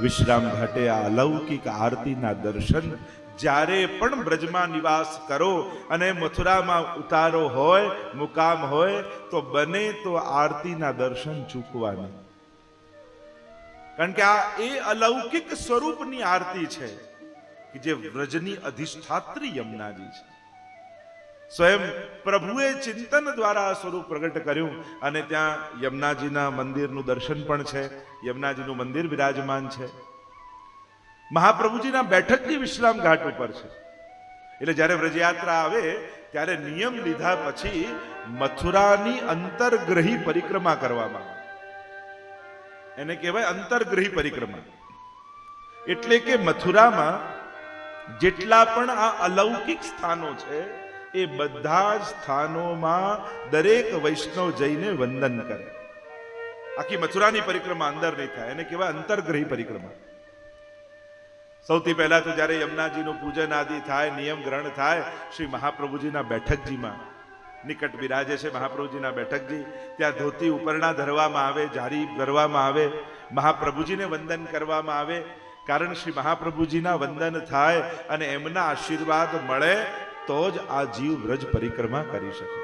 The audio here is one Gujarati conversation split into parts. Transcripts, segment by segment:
વિશ્રામ ઘાટે આ અલૌકિક આરતીના દર્શન. જ્યારે પણ બ્રજમાં નિવાસ કરો અને મથુરામાં ઉતારો હોય, મુકામ હોય, તો બને તો આરતીના દર્શન ચૂકવાના. કારણ કે આ એ અલૌકિક સ્વરૂપની આરતી છે કે જે વ્રજની અધિષ્ઠાત્રી યમુનાજી છે. સ્વયં પ્રભુએ ચિંતન દ્વારા આ સ્વરૂપ પ્રગટ કર્યું અને ત્યાં યમુનાજીના મંદિરનું દર્શન પણ છે, યમુનાજીનું મંદિર વિરાજમાન છે. મહાપ્રભુજીના બેઠકની વિશ્રામ ઘાટ ઉપર છે. એટલે જ્યારે વ્રજયાત્રા આવે, ત્યારે નિયમ લીધા પછી મથુરાની અંતર્ગ્રહી પરિક્રમા કરવામાં એને કહેવાય અંતર્ગ્રહી પરિક્રમા. એટલે કે મથુરામાં જેટલા પણ આ અલૌકિક સ્થાનો છે એ બધા જ સ્થાનોમાં દરેક વૈષ્ણવ જઈને વંદન કરે. આખી મથુરાની પરિક્રમા અંદર નહીં થાય, એને કહેવાય અંતર્ગ્રહી પરિક્રમા. સૌથી પહેલા તો જ્યારે યમુનાજીનું પૂજન આદિ થાય, નિયમ ગ્રહણ થાય, શ્રી મહાપ્રભુજીના બેઠકજીમાં, નિકટ બિરાજે છે મહાપ્રભુજીના બેઠકજી, ત્યાં ધોતી ઉપરણા ધરવામાં આવે, જારી ધરવામાં આવે, મહાપ્રભુજીને વંદન કરવામાં આવે. કારણ શ્રી મહાપ્રભુજીના વંદન થાય અને એમના આશીર્વાદ મળે તો જ આ જીવ વ્રજ પરિક્રમા કરી શકે.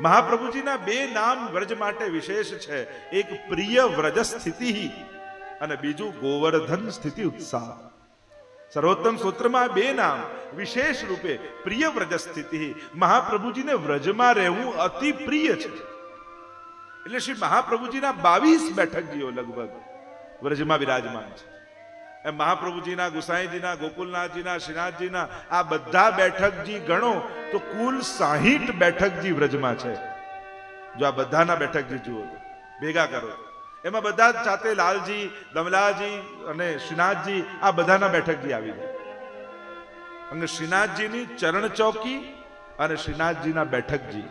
મહાપ્રભુજીના બે નામ વ્રજ માટે વિશેષ છે. એક પ્રિય વ્રજ સ્થિતિ અને બીજું ગોવર્ધન સ્થિતિ ઉત્સાહ. સર્વોત્તમ સૂત્રમાં બે નામ વિશેષ રૂપે પ્રિય વ્રજ સ્થિતિ. મહાપ્રભુજીને વ્રજમાં રહેવું અતિ પ્રિય છે. એટલે શ્રી મહાપ્રભુજીના બાવીસ બેઠકજીઓ લગભગ વ્રજમાં વિરાજમાન છે. એમ મહાપ્રભુજીના, ગુસાઈજીના, ગોકુલનાથજીના, શ્રીનાથજીના, આ બધા બેઠકજી ગણો તો કુલ સાહીઠ બેઠકજી વ્રજમાં છે. જો આ બધાના બેઠકજી જુઓ ભેગા કરો. એમાં બધા સાથે લાલજી, દમલાજી અને શ્રીનાથજી આ બધાના બેઠકજી આવી જાય અને શ્રીનાથજીની ચરણ ચોકી અને શ્રીનાથજીના બેઠકજી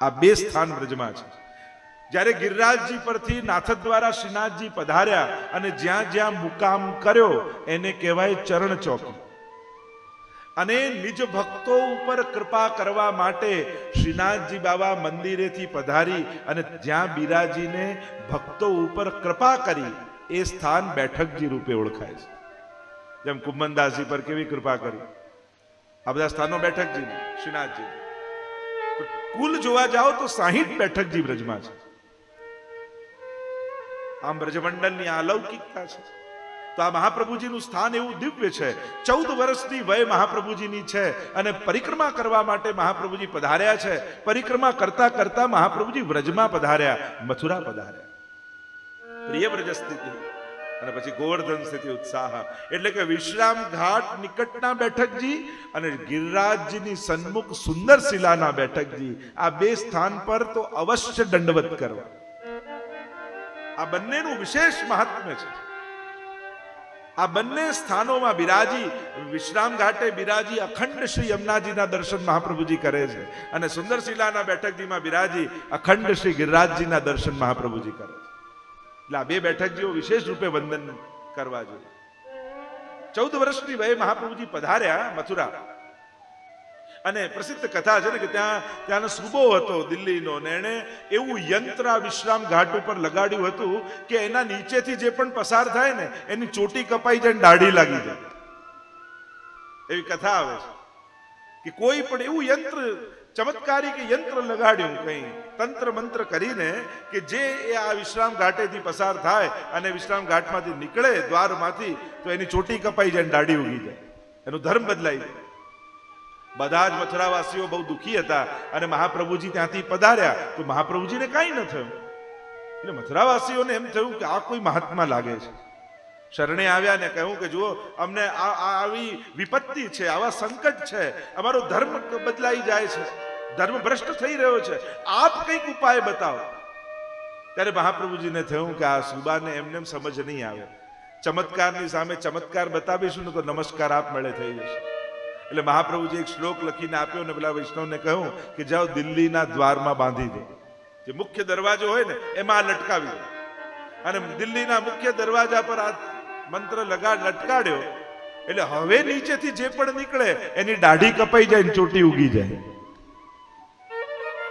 આ બે સ્થાન વ્રજમાં છે. જ્યારે ગિરિરાજજી પરથી નાથદ દ્વારા શ્રીનાથજી પધાર્યા અને જ્યાં જ્યાં મુકામ કર્યો, એને કહેવાય ચરણ ચોકી. અને નિજ ભક્તો ઉપર કૃપા કરવા માટે શ્રીનાથજી બાબા મંદિરેથી પધારી અને જ્યાં બિરાજીને ભક્તો ઉપર કૃપા કરી, એ સ્થાન બેઠકજી રૂપે ઓળખાય છે. જેમ કુંભનદાસજી પર કેવી કૃપા કરી? આ બધા સ્થાનો બેઠકજી શ્રીનાથજી કુલ જોવા જાઓ તો સાહીઠ બેઠકજી બ્રજમાં છે. આમ બ્રજમંડળની આ અલૌકિકતા છે. તો આ મહાપ્રભુજીનું સ્થાન એવું દિવ્ય છે. ચૌદ વર્ષની વય મહાપ્રભુજીની છે અને પરિક્રમા કરવા માટે મહાપ્રભુજી પધાર્યા છે. પરિક્રમા કરતા કરતા મહાપ્રભુજી વ્રજમાં પધાર્યા, મથુરા પધાર્યા. પ્રિય વ્રજ સ્થિતિ અને પછી ગોવર્ધન સ્થિતિ ઉત્સાહ. એટલે કે વિશ્રામ ઘાટ નિકટના બેઠકજી અને ગિરિરાજજીની સન્મુખ સુંદર શિલાના બેઠકજી. આ બે સ્થાન પર તો અવશ્ય દંડવત કરવા. આ બંનેનું વિશેષ મહાત્મ્ય છે. આ બંને સ્થાનોમાં બિરાજી, વિશ્રામ ઘાટે બિરાજી અખંડ શ્રી યમુનાજીના દર્શન મહાપ્રભુજી કરે છે. અને સુંદર શિલાના બેઠકજીમાં બિરાજી અખંડ શ્રી ગિરિરાજજીના દર્શન મહાપ્રભુજી કરે છે. એટલે આ બે બેઠકજીઓ વિશેષ રૂપે વંદન કરવા જોઈએ. ચૌદ વર્ષની વયે મહાપ્રભુજી પધાર્યા મથુરા. અને પ્રસિદ્ધ કથા છે ને કે ત્યાં, ત્યાંનો સુબો હતો દિલ્હીનો ને એણે એવું યંત્ર વિશ્રામ ઘાટ ઉપર લગાડ્યું હતું કે એના નીચેથી જે પણ પસાર થાય ને, એની ચોટી કપાઈ જાય દાઢી લાગી જાય. એવી કથા આવે છે કે કોઈ પણ એવું યંત્ર, ચમત્કારી કે યંત્ર લગાડ્યું કઈ, તંત્ર મંત્ર કરીને કે જે એ આ વિશ્રામ ઘાટેથી પસાર થાય અને વિશ્રામ ઘાટમાંથી નીકળે દ્વારમાંથી, તો એની ચોટી કપાઈ જાય દાઢી ઉગી જાય. એનો ધર્મ બદલાઈ જાય. બધા જ મથુરાવાસીઓ બહુ દુઃખી હતા અને મહાપ્રભુજી ત્યાંથી પધાર્યા. તો મહાપ્રભુજીને કાંઈ ન થયું. એટલે મથુરાવાસીઓને એમ થયું કે આ કોઈ મહાત્મા લાગે છે. શરણે આવ્યા ને કહ્યું કે જુઓ, અમને આવી વિપત્તિ છે, આવા સંકટ છે, અમારો ધર્મ બદલાઈ જાય છે. ધર્મ ભ્રષ્ટ થઈ રહ્યો છે. આપ કંઈક ઉપાય બતાવો. ત્યારે મહાપ્રભુજીને થયું કે આ સુબાને એમને એમ સમજ નહીં આવે. ચમત્કારની સામે ચમત્કાર બતાવીશું ને તો નમસ્કાર આપ મળે થઈ જશે. એટલે મહાપ્રભુજી એક શ્લોક લખીને આપ્યો ને પેલા વૈષ્ણવને કહ્યું કે જાઓ દિલ્હીના દ્વારમાં બાંધી દો. જે મુખ્ય દરવાજો હોય ને, એમાં લટકાવી દો. અને દિલ્હીના મુખ્ય દરવાજા પર આ મંત્ર લગાડ, લટકાડ્યો, એટલે હવે નીચેથી જે પણ નીકળે, એની દાઢી કપાઈ જાય ને ચોટી ઉગી જાય.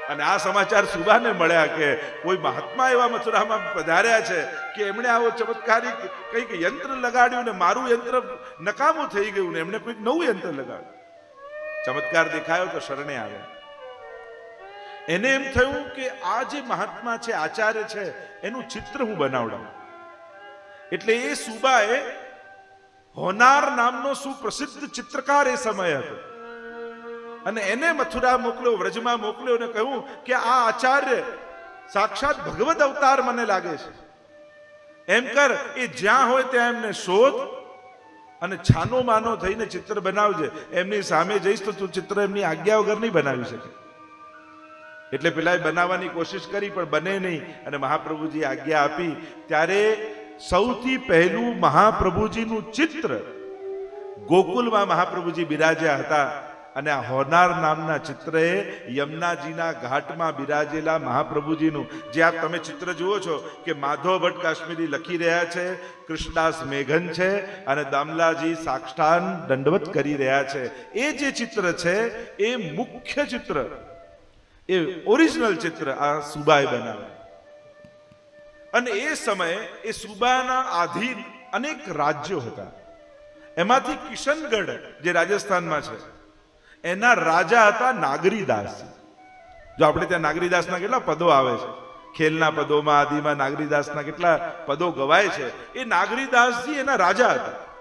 અને આ સમાચાર સુબાને મળ્યા કે કોઈ મહાત્મા એવા મથુરામાં પધાર્યા છે કે એમણે આવો ચમત્કારી કંઈક યંત્ર લગાડ્યું ને મારું યંત્ર નકામું થઈ ગયું ને એમણે કોઈક નવું યંત્ર લગાડ્યું. ચમત્કાર દેખાયો તો શરણે આવ્યા. એને એમ થયું કે આ જે મહાત્મા છે, આચાર્ય છે, એનું ચિત્ર હું બનાવડાવું. એટલે એ સુબાએ હોનાર નામનો સુપ્રસિદ્ધ ચિત્રકાર એ સમય હતો. અને એને મથુરા મોકલ્યો, વ્રજમાં મોકલ્યો અને કહ્યું કે આ આચાર્ય સાક્ષાત ભગવદ અવતાર મને લાગે છે. એમ કર, એ જ્યાં હોય ત્યાં એમને શોધ અને છાનો માનો થઈને ચિત્ર બનાવજે. એમની સામે જઈશ તો તું ચિત્ર એમની આજ્ઞા વગર નહીં બનાવી શકે. એટલે પેલા બનાવવાની કોશિશ કરી, પણ બને નહીં અને મહાપ્રભુજી આજ્ઞા આપી. ત્યારે સૌથી પહેલું મહાપ્રભુજીનું ચિત્ર ગોકુલમાં મહાપ્રભુજી બિરાજ્યા હતા. અને આ હોનાર નામના ચિત્રએ યમુનાજીના ઘાટમાં બિરાજેલા મહાપ્રભુજીનું, જે આ તમે ચિત્ર જુઓ છો કે માધવ ભટ્ટ કાશ્મીરી લખી રહ્યા છે, કૃષ્ણદાસ મેઘન છે અને દામલાજી સાક્ષાન દંડવત કરી રહ્યા છે. એ જે ચિત્ર છે, એ મુખ્ય ચિત્ર, એ ઓરિજિનલ ચિત્ર આ સુબાએ બનાવે અને એ સમયે એ સુબાના આધીન અનેક રાજ્યો હતા. એમાંથી કિશનગઢ, જે રાજસ્થાનમાં છે એના રાજા હતા નાગરીદાસ. જો આપણે ત્યાં નાગરીદાસના કેટલા પદો આવે છે? ખેલના પદોમાં, આદિમાં નાગરીદાસના કેટલા પદો ગવાય છે? એ નાગરીદાસજી એના રાજા હતા.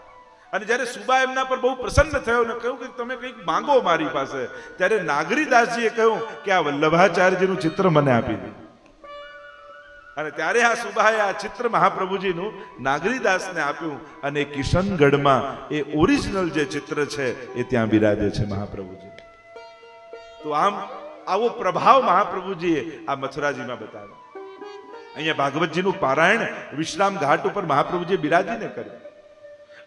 અને જ્યારે સુબા એમના પર બહુ પ્રસન્ન થયો ને કહ્યું કે તમે કંઈક માંગો મારી પાસે, ત્યારે નાગરીદાસજીએ કહ્યું કે આ વલ્લભાચાર્યજીનું ચિત્ર મને આપી દે. અને ત્યારે આ સુબાએ આ ચિત્ર મહાપ્રભુજીનું નાગરીદાસને આપ્યું અને કિશનગઢમાં એ ઓરિજિનલ જે ચિત્ર છે એ ત્યાં બિરાજે છે મહાપ્રભુજી. તો આમ આવો પ્રભાવ મહાપ્રભુજીએ આ મથુરાજીમાં બતાવ્યો. અહીંયા ભાગવતજીનું પારાયણ વિશ્રામ ઘાટ ઉપર મહાપ્રભુજીએ બિરાજીને કર્યું.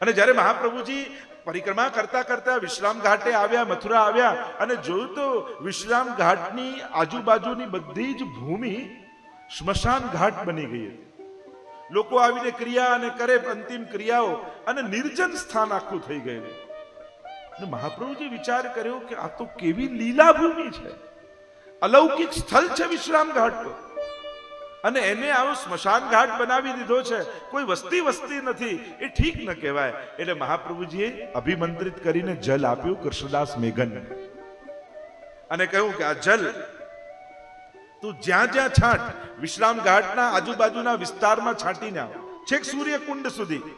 અને જ્યારે મહાપ્રભુજી પરિક્રમા કરતા કરતા વિશ્રામ ઘાટે આવ્યા, મથુરા આવ્યા અને જોયું તો વિશ્રામ ઘાટની આજુબાજુની બધી જ ભૂમિ સ્મશાન ઘાટ બની ગઈ હતી. લોકો આવીને ક્રિયા અને કરે અંતિમ ક્રિયાઓ અને નિર્જન સ્થાન આખું થઈ ગયેલું અને મહાપ્રભુજી વિચાર કર્યો કે આ તો કેવી લીલા ભૂમિ છે. અલૌકિક સ્થળ છે વિશ્રામ ઘાટ તો. અને એને આવો સ્મશાન ઘાટ બનાવી દીધો છે. કોઈ વસ્તી વસ્તી નથી, એ ઠીક ન કહેવાય. એટલે મહાપ્રભુજીએ અભિમંત્રિત કરીને જલ આપ્યું કૃષ્ણદાસ મેઘન અને કહ્યું કે આ જલ તું જ્યાં જ્યાં છાંટ, વિશ્રામ ઘાટના આજુબાજુના વિસ્તારમાં છાંટીને આવ છેક સૂર્યકુંડ સુધી.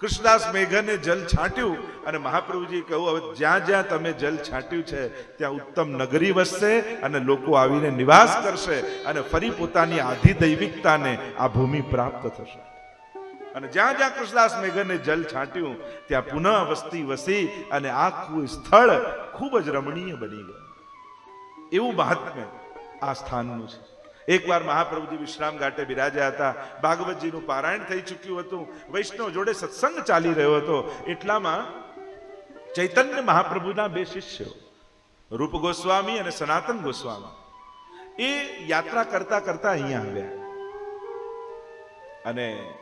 કૃષ્ણદાસ મેઘને જલ છાંટ્યું અને મહાપ્રભુજી કહ્યું, હવે જ્યાં જ્યાં તમે જલ છાંટ્યું છે, ત્યાં ઉત્તમ નગરી વસશે અને લોકો આવીને નિવાસ કરશે અને ફરી પોતાની આધિ દૈવિકતાને આ ભૂમિ પ્રાપ્ત થશે. અને જ્યાં જ્યાં કૃષ્ણદાસ મેઘને જલ છાંટ્યું, ત્યાં પુનઃ વસ્તી વસી અને આખું સ્થળ ખૂબ જ રમણીય બની ગયું. એવું મહાત્મ્ય આ સ્થાનનું છે. એકવાર મહાપ્રભુજી વિશ્રામ ઘાટે બિરાજ્યા હતા. ભાગવતજીનું પારાયણ થઈ ચૂક્યું હતું. વૈષ્ણવ જોડે સત્સંગ ચાલી રહ્યો હતો. એટલામાં ચૈતન્ય મહાપ્રભુના બે શિષ્યો, રૂપ ગોસ્વામી અને સનાતન ગોસ્વામી, એ યાત્રા કરતા કરતા અહીંયા આવ્યા. અને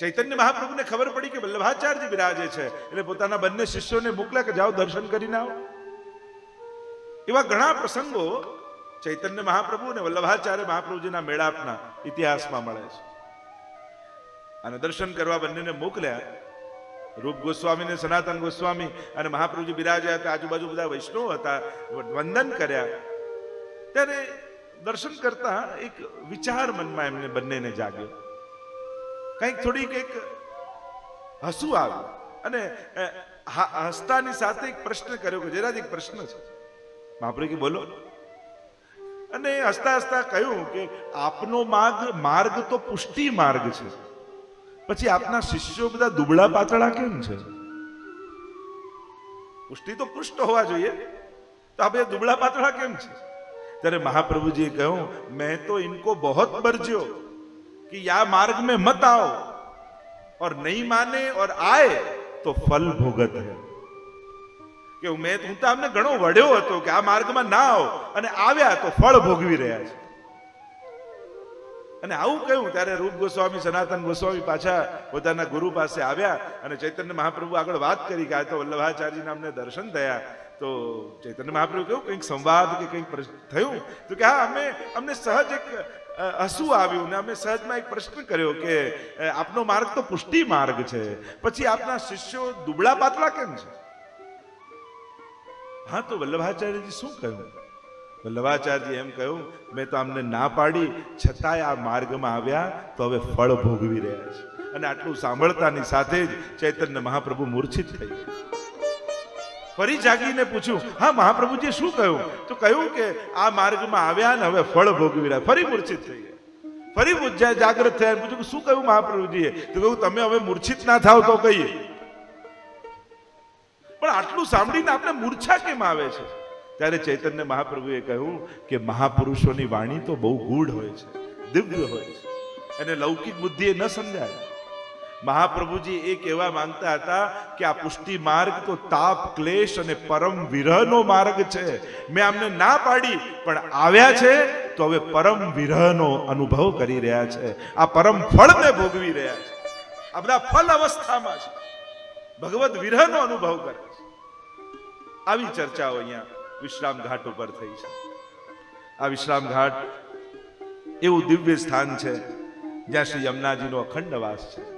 ચૈતન્ય મહાપ્રભુને ખબર પડી કે વલ્લભાચાર્ય બિરાજે છે. એટલે પોતાના બંને શિષ્યોને મોકલ્યા કે જાઓ, દર્શન કરીને આવો. એવા ઘણા પ્રસંગો ચૈતન્ય મહાપ્રભુ અને વલ્લભાચાર્ય મહાપ્રભુજીના મેળાપના ઇતિહાસમાં મળે છે. અને દર્શન કરવા બંનેને મોકલ્યા. રૂપ ગોસ્વામી ને સનાતન ગોસ્વામી અને મહાપ્રભુજી બિરાજ્યા હતા. આજુબાજુ બધા વૈષ્ણવ હતા. વંદન કર્યા. ત્યારે દર્શન કરતા એક વિચાર મનમાં એમને બંનેને જાગ્યો. કંઈક થોડીક એક હસવું આવ્યું અને હસતાની સાથે એક પ્રશ્ન કર્યો કે જરાજ એક પ્રશ્ન છે. મહાપ્રભુ બોલો. અને હસતા હસતા કહ્યું કે આપનો માર્ગ માર્ગ તો પુષ્ટિ માર્ગ છે. પછી આપના શિષ્યો બધા દુબળા પાતળા કેમ છે? પુષ્ટિ તો પુષ્ટ હોવા જોઈએ. તો આપણે દુબળા પાતળા કેમ છે? ત્યારે મહાપ્રભુજીએ કહ્યું, મેં તો ઇનકો બહોત બરજ્યો કે યા માર્ગ મેં મત આવો. ઓર નહીં માને ઓર આય તો ફલ ભોગત है કે મેં હું તો આમને ઘણો વડ્યો હતો કે આ માર્ગમાં ના આવો. અને આવ્યા તો ફળ ભોગવી રહ્યા છે. અને આવું કહ્યું ત્યારે રૂપ ગોસ્વામી, સનાતન ગોસ્વામી પાછા પોતાના ગુરુ પાસે આવ્યા અને ચૈતન્ય મહાપ્રભુ આગળ વાત કરી કે આ તો વલ્લભાચાર્યજીના અમને દર્શન થયા. તો ચૈતન્ય મહાપ્રભુ કહ્યું, કંઈક સંવાદ કે કંઈક થયું? તો કે હા, અમે અમને સહજ એક હસવું આવ્યું ને અમે સહજમાં એક પ્રશ્ન કર્યો કે આપનો માર્ગ તો પુષ્ટિ માર્ગ છે. પછી આપના શિષ્યો દુબળા પાતળા કેમ છે? હા, તો વલ્લભાચાર્યજી શું કહ્યું? વલ્લભાચાર્યજી એમ કહ્યું, મેં તો આમને ના પાડી, છતાંય આ માર્ગમાં આવ્યા, તો હવે ફળ ભોગવી રહ્યા છે. અને આટલું સાંભળતાની સાથે જ ચૈતન્ય મહાપ્રભુ મૂર્છિત થઈ ફરી જાગીને પૂછ્યું, હા મહાપ્રભુજી શું કહ્યું? તો કહ્યું કે, આ માર્ગમાં આવ્યા ને હવે ફળ ભોગવી રહ્યા. ફરી મૂર્છિત થઈ ગયા. ફરી જાગૃત થયા પૂછ્યું શું કહ્યું મહાપ્રભુજીએ? તો કહ્યું, તમે હવે મૂર્છિત ના થાવ તો કહીએ. પણ આટલું સાંભળીને આપણે મૂર્છા કેમ આવે છે? ત્યારે ચૈતન્ય મહાપ્રભુએ કહ્યું કે મહાપુરુષોની વાણી તો બહુ ગૂઢ હોય છે, દિવ્ય હોય છે, અને લૌકિક બુદ્ધિ એ ન સમજાય. મહાપ્રભુજી એ કહેવા માંગતા હતા કે આ પુષ્ટિ માર્ગ તો તાપ, ક્લેશ અને પરમ વિરહનો માર્ગ છે. મેં આમને ના પાડી, પણ આવ્યા છે તો હવે પરમ વિરહનો અનુભવ કરી રહ્યા છે. આ પરમ ફળ મેં ભોગવી રહ્યા છે. આ બધા ફલ અવસ્થામાં છે. ભગવત વિરહનો અનુભવ કરે. આવી ચર્ચાઓ અહીંયા વિશ્રામ ઘાટ ઉપર થઈ છે. આ વિશ્રામ ઘાટ એવું દિવ્ય સ્થાન છે જ્યાં શ્રી યમુનાજીનો અખંડ વાસ છે.